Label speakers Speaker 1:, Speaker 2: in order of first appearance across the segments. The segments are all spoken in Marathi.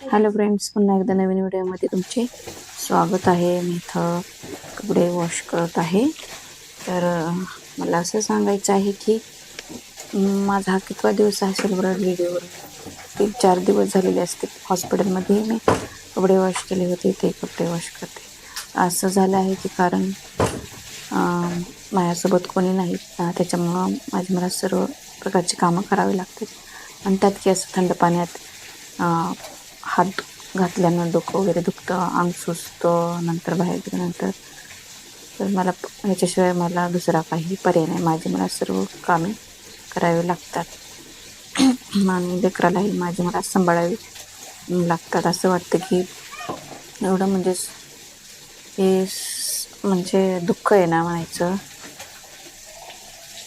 Speaker 1: हॅलो फ्रेंड्स पुन्हा एकदा नवीन व्हिडिओमध्ये तुमचे स्वागत आहे. मी इथं कपडे वॉश करत आहे. तर मला असं सांगायचं आहे की माझा हा कितवा दिवस आहे सिल्वर व्हिडिओवर तीन चार दिवस झालेले असते. हॉस्पिटलमध्ये मी कपडे वॉश केले होते ते कपडे वॉश करते. असं झालं आहे की कारण माझ्यासोबत कोणी नाही. त्याच्यामुळं माझी मला सर्व प्रकारची कामं करावी लागतात. आणि त्यात की असं थंड पाण्यात हात घातल्यानं डोकं वगैरे दुखतं अंग सुचतं नंतर बाहेर गेल्यानंतर. तर मला ह्याच्याशिवाय मला दुसरा काही पर्याय नाही. माझी मला सर्व कामे करावी लागतात. आणि लेकरालाही माझी मला सांभाळावी लागतात. असं वाटतं की एवढं म्हणजे हे म्हणजे दुःख आहे ना म्हणायचं.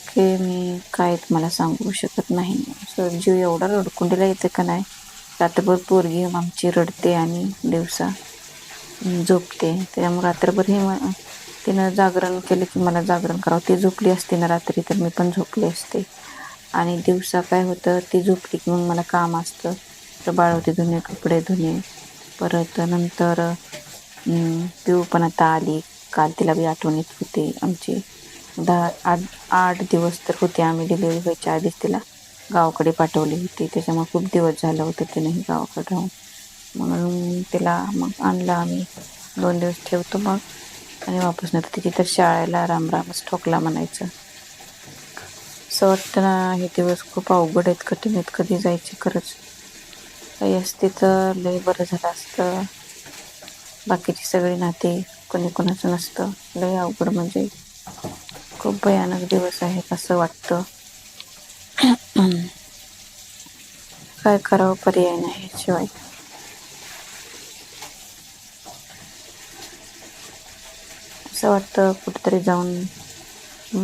Speaker 1: की मी काय तुम्हाला सांगू शकत नाही. असं जीव एवढा रडकुंडीला येते का नाही? रात्रभर पोरगी आमची रडते आणि दिवसा झोपते. त्याच्यामुळे रात्रभर हे तिनं जागरण केलं की मला जागरण करावं. ती झोपली असते ना रात्री तर मी पण झोपली असते. आणि दिवसा काय होतं ती झोपली की मग मला काम असतं. तर बाळवते धुणे कपडे धुणे. परत नंतर पिऊ पण आता आली. काल तिला बी आठवण येत होती आमची. दहा आठ आठ दिवस तर होते आम्ही डिलिव्हरी व्हायच्या आधीच तिला. गावाकडे पाठवली होती. त्याच्यामुळे खूप दिवस झालं होतं तिनेही गावाकडे राहून. म्हणून तिला मग आणलं आम्ही. दोन दिवस ठेवतो मग. आणि वापस नाही तिची तर शाळेला रामरामच ठोकला म्हणायचं. असं वाटतं ना हे दिवस खूप अवघड आहेत. कठीण आहेत. कधी जायचे खरंच. काही असते तर लय बरं झालं असतं. बाकीची सगळी नाते कोणी कोणाचं नसतं. लय अवघड म्हणजे खूप भयानक दिवस आहेत असं वाटतं. काय करावं पर्याय नाही शिवाय असं वाटतं कुठेतरी जाऊन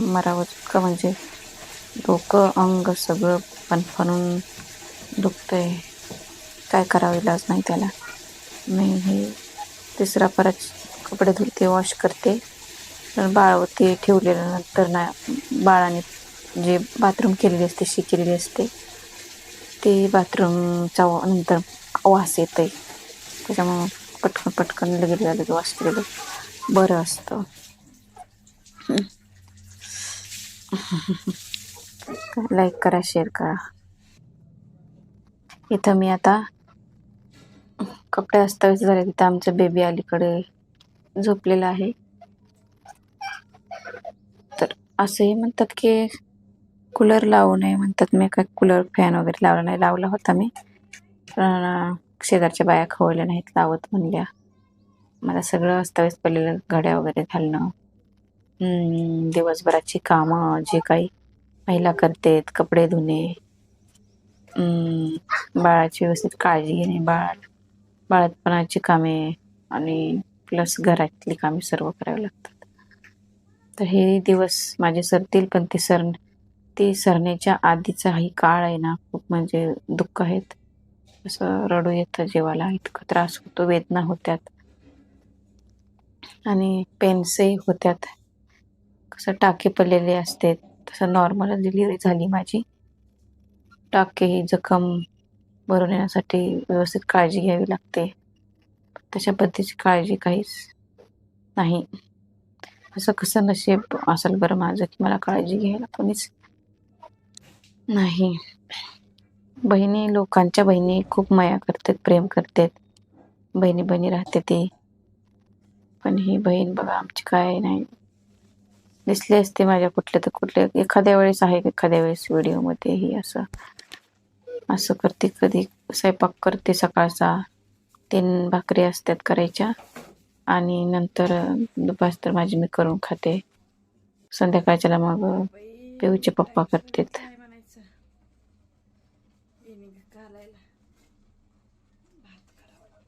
Speaker 1: मरावंच का म्हणजे डोकं अंग सगळं फणफणून दुखतंय. काय करावं इलाज नाही त्याला. मी हे तिसरा परत कपडे धुते वॉश करते. तर बाळवते ठेवलेल्यानंतर ना बाळाने जे बाथरूम केलेली असते शी केलेली असते ते बाथरूमचा नंतर वास येतं आहे त्याच्यामुळं पटकन पटकन लगेच लगेच वास केलेलं बरं असतं. लाईक करा शेअर करा. इथं मी आता कपडे अस्ताव्यस्त झाले तिथं आमचं बेबी अलीकडे झोपलेलं आहे. तर असंही म्हणतात की कूलर लावू नये म्हणतात. मी काय कूलर फॅन वगैरे लावला नाही. लावला होता मी. पण शेजारच्या बाया खवळल्या नाहीत लावत म्हणल्या. मला सगळं अस्ताव्यस्त पडलेलं घड्या वगैरे घालणं. दिवसभराची कामं जे काही महिला करतेत कपडे धुणे. बाळाची व्यवस्थित काळजी घेणे. बाळ बाळातपणाची कामे आणि प्लस घरातली कामे सर्व करावी लागतात. तर हे दिवस माझे सरतील पण ते सर ते सरण्याच्या आधीचाही काळ आहे ना खूप म्हणजे दुःख आहेत. असं रडू येतं जीवाला इतकं त्रास होतो वेदना होत्यात. आणि पेन्सही होत्यात. कसं टाके पडलेले असते तसं नॉर्मल डिलिव्हरी झाली माझी. टाके ही जखम भरून येण्यासाठी व्यवस्थित काळजी घ्यावी लागते. तशा पद्धतीची काळजी काहीच नाही. असं कसं नशीब असेल बरं माझं की मला काळजी घ्यायला कोणीच नाही. बहिणी लोकांच्या बहिणी खूप माया करतात प्रेम करतात. बहिणी बहिणी राहते ती. पण ही बहीण बघा आमची काय नाही. दिसली असते माझ्या कुठल्या तर कुठल्या एखाद्या वेळेस आहे एखाद्या वेळेस व्हिडिओमध्ये ही असं. असं करते कधी स्वयंपाक करते सकाळचा. तीन भाकरी असतात करायच्या. आणि नंतर दुपार तर माझी मी करून खाते. संध्याकाळच्याला मग पिऊचे पप्पा करतात.
Speaker 2: काय घालायला भात करावा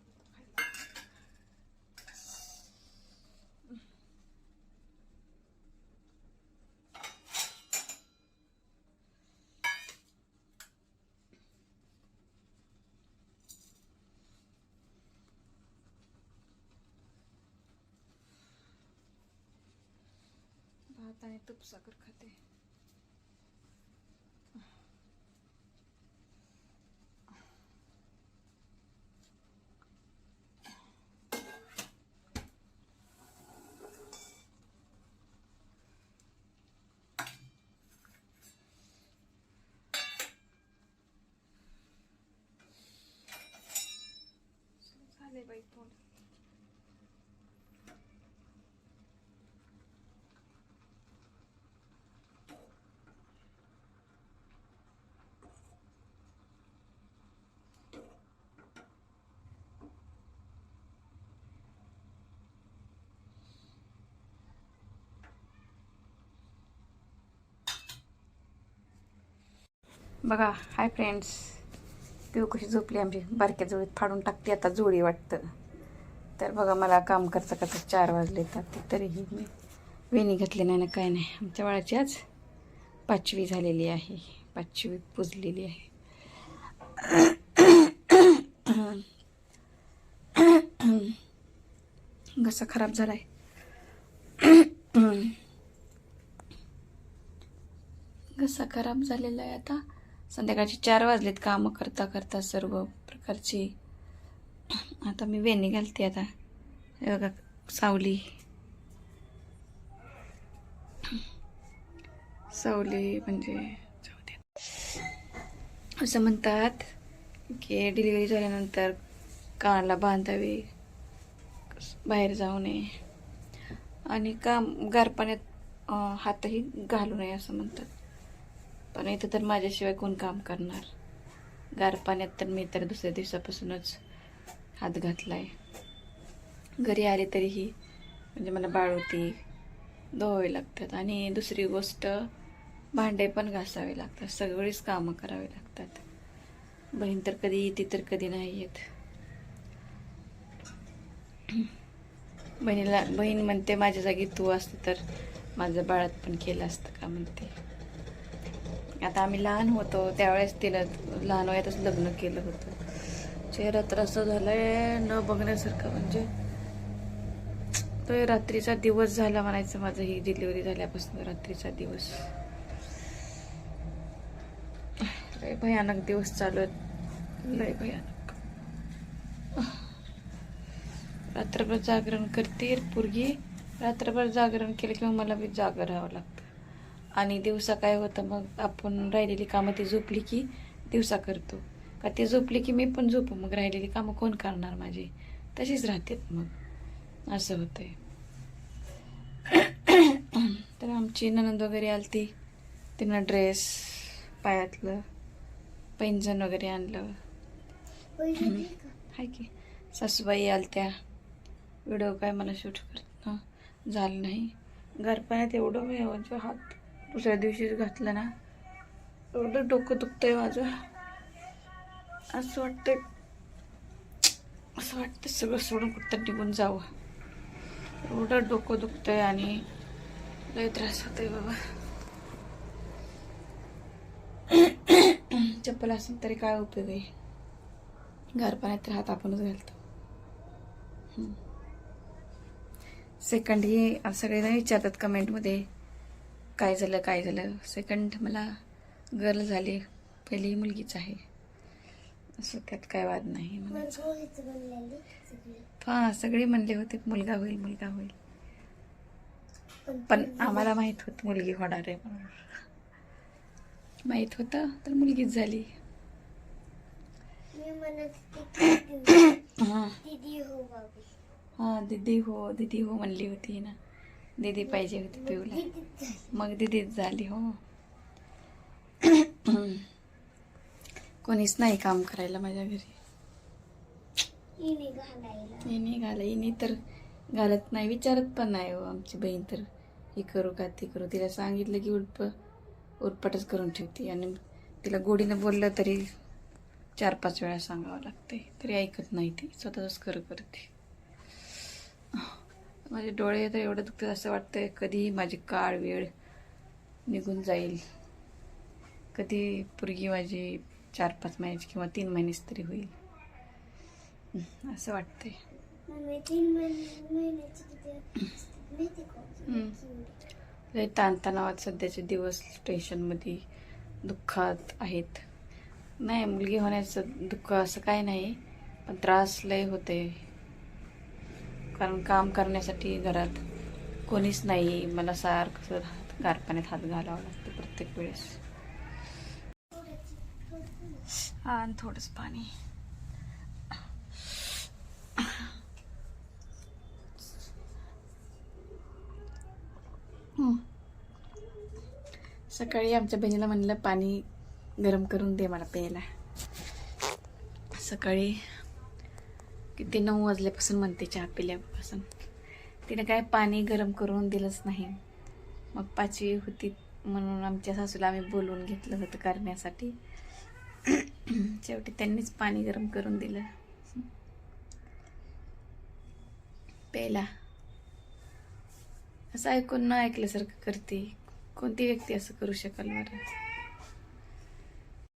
Speaker 2: भात आणि तुपसाकर खाते.
Speaker 1: दे बाई फोन बघा हाय फ्रेंड्स पिऊ कशी झोपली आमची? बारक्या जोडीत फाडून टाकते आता जोडी वाटतं. तर बघा मला काम करता करता चार वाजले ते तरीही मी वेणी घातली नाही ना काय नाही. आमच्या बाळाची आज पाचवी झालेली आहे. पाचवी पुजलेली आहे. घसा खराब झाला आहे घसा खराब झालेला आहे आता. संध्याकाळचे चार वाजलेत कामं करता करता सर्व प्रकारची. आता मी वेणी घालते आता. बघा सावली. सावली म्हणजे असं म्हणतात की डिलिव्हरी झाल्यानंतर कानाला बांधावे बाहेर जाऊ नये. आणि काम गार पाण्यात हातही घालू नये असं म्हणतात. पण इथं तर माझ्याशिवाय कोण काम करणार. गार पाण्यात तर मी तर दुसऱ्या दिवसापासूनच हात घातलाय. घरी आले तरीही म्हणजे मला बाळवती धुवावे लागतात आणि दुसरी गोष्ट भांडे पण घासावे लागतात. सगळीच कामं करावी लागतात. बहीण तर कधी येते तर कधी नाही येत. बहिणीला बहीण म्हणते माझ्या जागी तू असतं तर माझं बाळात पण केलं असतं का म्हणते. आता आम्ही लहान होतो त्यावेळेस तिनं लहान वयातच लग्न केलं होतं. चेहरा तर असं झालंय न बघण्यासारखं म्हणजे तो रात्रीचा दिवस झाला म्हणायचं माझं ही डिलिव्हरी झाल्यापासून रात्रीचा दिवस. लय भयानक दिवस चालू आहेत. लय भयानक. रात्रभर जागरण करते पोरगी रात्रभर जागरण केलं किंवा मला बी जागं राहावं लागतं. आणि दिवसा काय होतं मग आपण राहिलेली कामं ती झोपली की दिवसा करतो. का ती झोपली की मी पण झोपू मग राहिलेली कामं कोण करणार माझी? तशीच राहतात मग. असं होतंय. तर आमची ननंद वगैरे आलती. तिनं ड्रेस पायातलं पैंजण वगैरे आणलं. हाय की. सासूबाई आलत्या. व्हिडिओ काय मला शूट करणं झालं नाही. गार पाण्यात एवढं मी हात दुसऱ्या दिवशीच घातलं ना. एवढं डोकं दुखतंय माझं. असं वाटतंय. असं वाटतं सगळं सोडून कुठं निघून जावं. एवढं डोकं दुखतंय आणि लय त्रास होतोय बाबा. चप्पल असून तरी काय उपयोग आहे? घर पाण्यात तर हात आपणच घालतो. सेकंड ही सगळेजण विचारतात कमेंटमध्ये काय झालं काय झालं? सेकंड मला गर्ल झाली. पहिली मुलगीच आहे. असं त्यात काय वाद नाही. हा सगळे म्हणले होते मुलगा होईल मुलगा होईल. पण आम्हाला माहीत होत मुलगी होणार आहे म्हणून. माहीत होतं तर मुलगीच झाली.
Speaker 2: हा.
Speaker 3: दीदी हा
Speaker 2: दीदी हो दीदी हो म्हणली होती ना. दीदी पाहिजे होती पिऊला. मग दीदीच झाली हो. कोणीच नाही काम करायला माझ्या घरी.
Speaker 3: हिने
Speaker 2: घाला. हिने तर घालत नाही विचारत पण नाही हो आमची बहीण तर. हे करू का ते करू. तिला सांगितलं की उठप उठपटच करून ठेवते. आणि तिला गोडीनं बोललं तरी चार पाच वेळा सांगावं लागते तरी ऐकत नाही ती. स्वतःच कर करते माझे डोळे तर एवढं दुखतात असं वाटतंय कधी माझी काळ वेळ निघून जाईल. कधी पुरगी माझी चार पाच महिन्याची किंवा तीन महिन्याची तरी होईल. असं वाटतंय. लय ताणतणावात सध्याचे दिवस टेन्शनमध्ये दुःखात आहेत. नाही मुलगी होण्याचं दुःख असं काय नाही पण त्रास लय होते कारण काम करण्यासाठी घरात कोणीच नाही. मला सारखं कारखान्यात हात घालावा लागतो प्रत्येक वेळेस. आणि थोडंच पाणी.
Speaker 1: सकाळी आमच्या बहिणीला म्हणलं पाणी गरम करून दे मला प्यायला. सकाळी किती नऊ वाजल्यापासून म्हणते चहा पिल्यापासून. तिने काय पाणी गरम करून दिलंच नाही. मग पाचवी होती म्हणून आमच्या सासूला आम्ही बोलवून घेतलं होतं करण्यासाठी. शेवटी त्यांनीच पाणी गरम करून दिलं. प्यायला. असं ऐकून न ऐकल्यासारखं करते. कोणती व्यक्ती असं करू शकाल बरं?